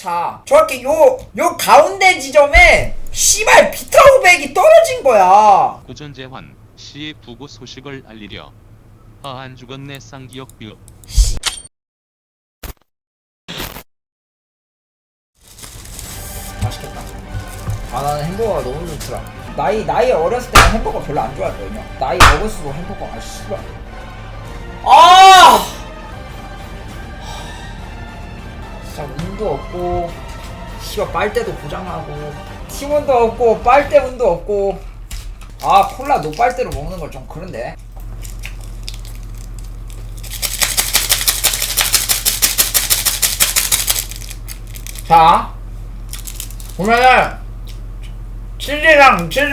차 정확히 요요 가운데 지점에 씨발 비타오백이 떨어진 거야. 구전재환 씨의 부고 소식을 알리려. 아안 죽었네 쌍기역 뷰 맛있겠다. 아 나는 햄버거가 너무 좋더라. 나이 나이 어렸을 때는 햄버거 별로 안 좋아했거든요. 나이 먹을수록 햄버거 아 씨발. 아 운도 없고 씨발 빨대도 고장나고 팀원도 없고 빨대 운도 없고. 아 콜라 노빨대로 먹는 걸 좀 그런데. 자 보면은 치즈랑 치즈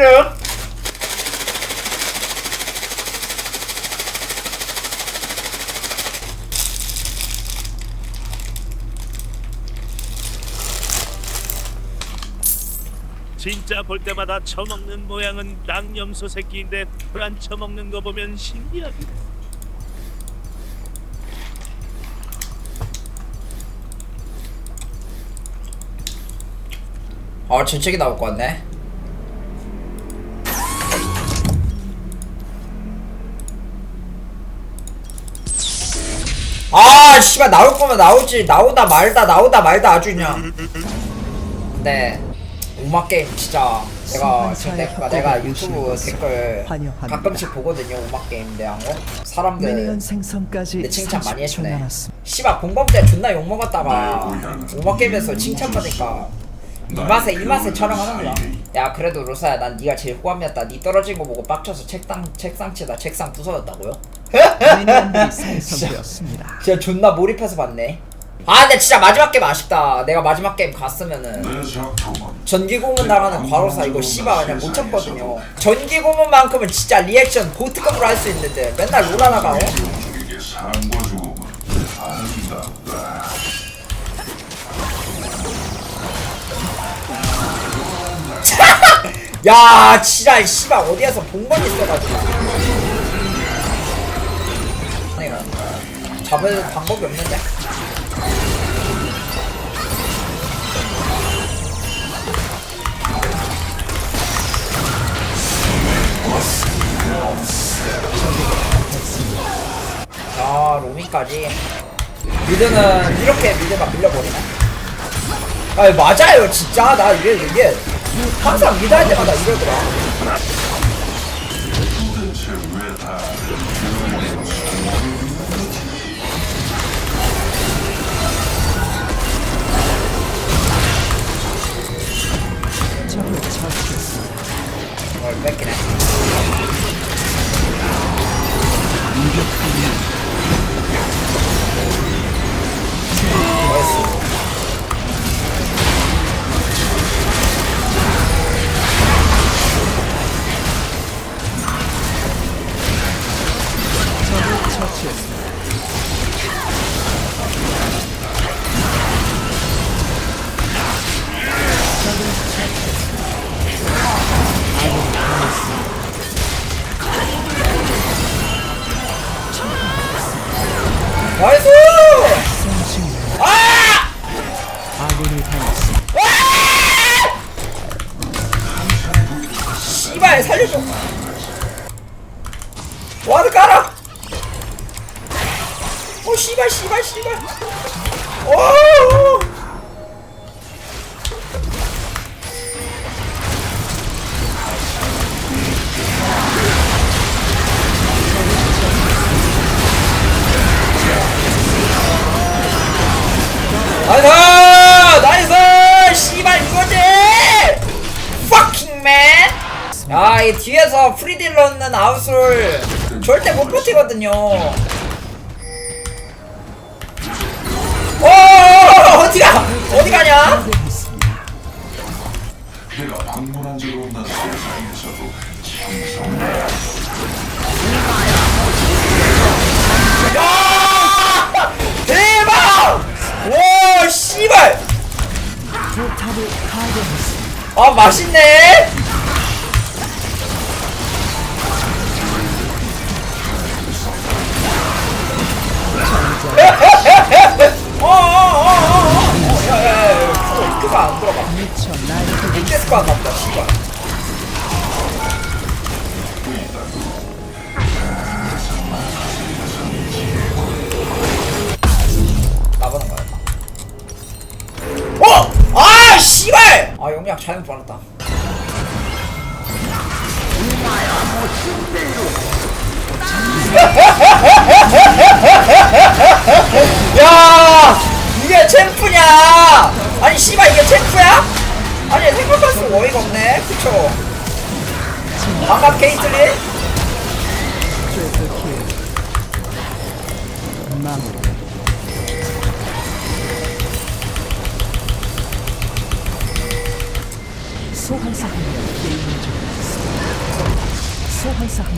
진짜 볼 때마다 처먹는 모양은 낭염소 새끼인데 불안 처먹는 거 보면 신기하네. 아 재채기 나올 것 같네. 아 씨발 나올 거면 나오지. 나오다 말다 나오다 말다 아주 그냥. 근데 오마 게임 진짜 내가 지금 내가, 내가 유튜브 댓글 환영합니다. 가끔씩 보거든요 오마 게임 대한 거 사람들 미니언 생성까지 내 칭찬 많이 30초 해주네 남았습니다. 씨발 공범 때 존나 욕먹었다가 오마 게임에서 칭찬받으니까 이 맛에 이 맛에 촬영하는구나 야 그래도 로사야 난 네가 제일 호감이었다 네 떨어진 거 보고 빡쳐서 책상 책상 치다 책상 부서졌다고요? 미니언들이 생성되었습니다. 진짜 존나 몰입해서 봤네 아 근데 진짜 마지막 게임 아쉽다. 내가 마지막 게임 갔으면은 전기 고문 나가는 과로사 이거 씨발 그냥 못 참거든요. 전기 고문만큼은 진짜 리액션 보트급으로 할 수 있는데 맨날 어? 삶과 죽음은 아름답다. 야 진짜 씨발 어디에서 본 건 있어가지고. 잡을 방법이 없는데 아 로밍까지. 미드는 이렇게 미드가 밀려버리네. 아 맞아요 진짜. 나 이게 이게 항상 미드 할 때마다 이러더라 이걸 뺏기네 나이스. 처치했습니다. 나이스! 아! 당했습니다. 씨발 살려줘. 와드 깔아. 오 씨발 씨발 씨발. 오. 이 뒤에서 프리딜 넣는 아웃을 절대 못 버티거든요. 오, 어디가? 어디 가냐? 내가 방문한 적 없는 세상에서도 야! 대박! 와, 씨발! 파괴했습니다. 아, 맛있네? 어어어어어 야야야 스크가 안 들어가 이때 스크가 갔다 씨발 나가는 거야 어! 아 씨발! 아 영양 잘못 받았다 반갑 케이틀린.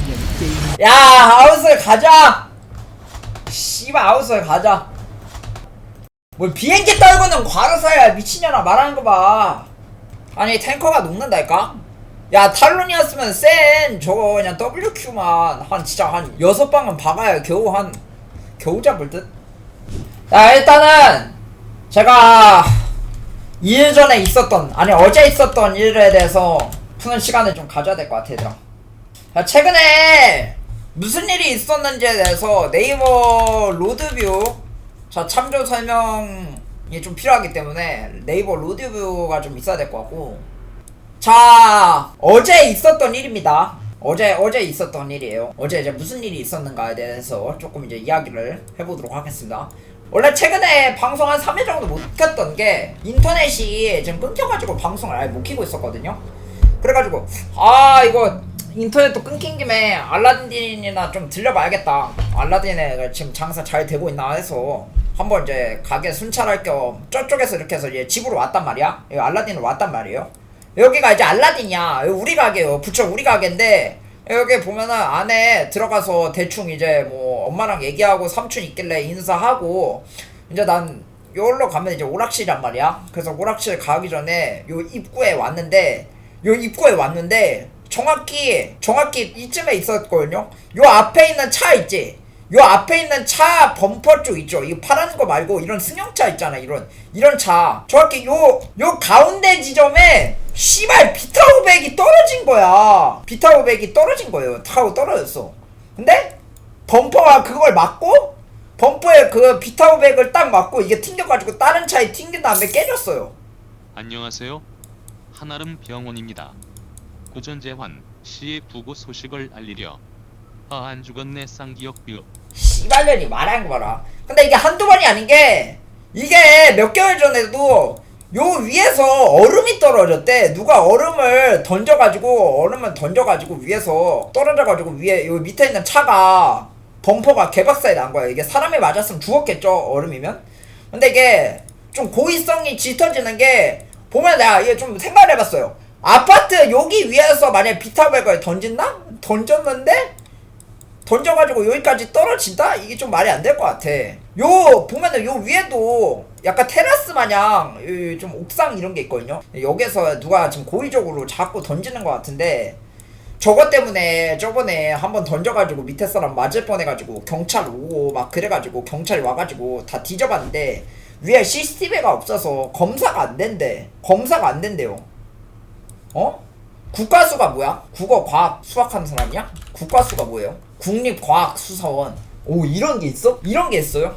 명 게임을 야 아웃을 가자. 씨발 아웃을 가자. 뭘 비행기 떨고는 과로사야. 미친년아 말하는 거봐. 아니 탱커가 녹는다니까 야 탈론이었으면 센 저거 그냥 WQ만 한 진짜 한 여섯 방은 박아야 겨우 한 겨우 잡을 듯? 자 일단은 제가 2일 전에 있었던 아니 어제 있었던 일에 대해서 푸는 시간을 좀 가져야 될 것 같아 얘들아. 자, 최근에 무슨 일이 있었는지에 대해서 네이버 로드뷰 자 참조 설명이 좀 필요하기 때문에 네이버 로드뷰가 좀 있어야 될 것 같고 자 어제 있었던 일입니다. 어제 어제 있었던 일이에요. 어제 이제 무슨 일이 있었는가에 대해서 조금 이제 이야기를 해보도록 하겠습니다. 원래 최근에 방송 한 3일 정도 못 켰던 게 인터넷이 지금 끊겨가지고 방송을 아예 못 키고 있었거든요. 그래가지고 아 이거 인터넷도 끊긴 김에 알라딘이나 좀 들려봐야겠다. 알라딘에 지금 장사 잘 되고 있나 해서 한번 이제 가게 순찰할 겸 저쪽에서 이렇게 해서 이제 집으로 왔단 말이야. 알라딘으로 왔단 말이에요 여기가 이제 알라딘이야. 우리 가게요 부처 우리 가게인데 여기 보면은 안에 들어가서 대충 이제 뭐 엄마랑 얘기하고 삼촌 있길래 인사하고 이제 난 여기로 가면 이제 오락실이란 말이야. 그래서 오락실 가기 전에 요 입구에 왔는데 요 입구에 왔는데 정확히 정확히 이쯤에 있었거든요. 요 앞에 있는 차 있지? 요 앞에 있는 차 범퍼 쪽 있죠? 이 파란 거 말고 이런 승용차 있잖아 이런. 이런 차. 정확히 요요 가운데 지점에 씨발 비타오백이 떨어진 거야 비타오백이 떨어진 거예요 타고 떨어졌어 근데 범퍼가 그걸 막고 범퍼에 그 비타오백을 딱 막고 이게 튕겨가지고 다른 차에 튕긴 다음에 깨졌어요 안녕하세요. 한아름 병원입니다. 고전재환 씨의 부고 소식을 알리려. 아 안 죽었네 쌍기역 비읍. 씨발년이 말하는 거 봐라. 근데 이게 한두 번이 아닌 게 이게 몇 개월 전에도 요 위에서 얼음이 떨어졌대. 누가 얼음을 던져가지고 얼음을 던져가지고 위에서 떨어져가지고 위에 요 밑에 있는 차가 범퍼가 개박살이 난 거야. 이게 사람이 맞았으면 죽었겠죠. 얼음이면. 근데 이게 좀 고의성이 짙어지는 게 보면 내가 이게 좀 생각을 해봤어요. 아파트 여기 위에서 만약에 비타백을 던진다? 던졌는데 던져가지고 여기까지 떨어진다? 이게 좀 말이 안 될 것 같아. 요 보면은 요 위에도 약간 테라스 마냥 요- 좀 옥상 이런 게 있거든요. 여기서 누가 지금 고의적으로 자꾸 던지는 것 같은데 저것 때문에 저번에 한번 던져가지고 밑에 사람 맞을 뻔해가지고 경찰 오고 막 그래가지고 경찰이 와가지고 다 뒤져봤는데 위에 CCTV가 없어서 검사가 안 된대. 검사가 안 된대요. 어? 국가수가 뭐야? 국어, 과학, 수학하는 사람이야? 국가수가 뭐예요? 국립과학수사원. 오, 이런 게 있어? 이런 게 있어요?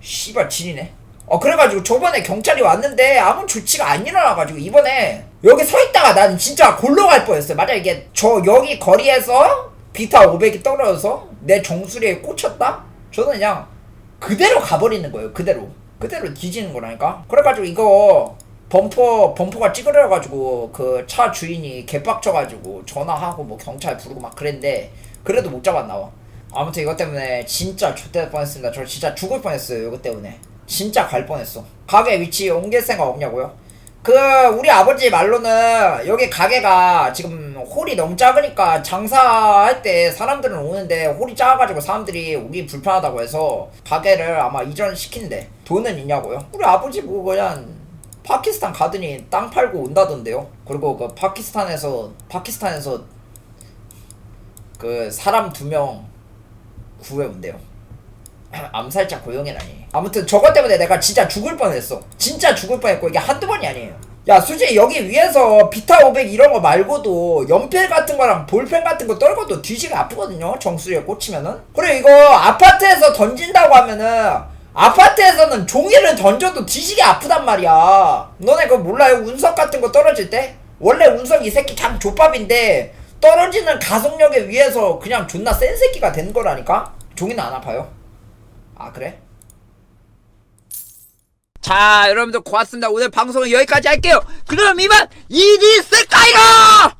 씨발, 지리네. 어, 그래가지고 저번에 경찰이 왔는데 아무 조치가 안 일어나가지고 이번에 여기 서 있다가 난 진짜 골로 갈 뻔했어요. 맞아, 이게 저 여기 거리에서 비타 500이 떨어져서 내 정수리에 꽂혔다? 저는 그냥 그대로 가버리는 거예요. 그대로. 그대로 뒤지는 거라니까. 그래가지고 이거 범퍼 범퍼가 찌그러져가지고 그 차 주인이 개빡쳐가지고 전화하고 뭐 경찰 부르고 막 그랬는데 그래도 못 잡았나 봐. 아무튼 이것 때문에 진짜 좆될 뻔했습니다. 저 진짜 죽을 뻔했어요. 이것 때문에 진짜 갈 뻔했어. 가게 위치 옮길 생각 없냐고요? 그 우리 아버지 말로는 여기 가게가 지금 홀이 너무 작으니까 장사할 때 사람들은 오는데 홀이 작아가지고 사람들이 오기 불편하다고 해서 가게를 아마 이전시킨대 돈은 있냐고요? 우리 아버지 뭐 그냥 파키스탄 가더니 땅 팔고 온다던데요 그리고 그 파키스탄에서 파키스탄에서 그 사람 두 명 구해온대요 암살자 고용이라니. 아무튼 저것 때문에 내가 진짜 죽을 뻔했어. 진짜 죽을 뻔했고 이게 한두 번이 아니에요. 야 솔직히 여기 위에서 비타 500 이런 거 말고도 연필 같은 거랑 볼펜 같은 거 떨궈도 뒤지가 아프거든요 정수리에 꽂히면은. 그리고 이거 아파트에서 던진다고 하면은 아파트에서는 종이를 던져도 뒤지게 아프단 말이야. 너네 그거 몰라요? 운석 같은 거 떨어질 때? 원래 운석 이 새끼 장 족밥인데 떨어지는 가속력에 의해서 그냥 존나 센 새끼가 된 거라니까? 종이는 안 아파요 아 그래? 자 여러분들 고맙습니다. 오늘 방송은 여기까지 할게요. 그럼 이만 이디 스카이가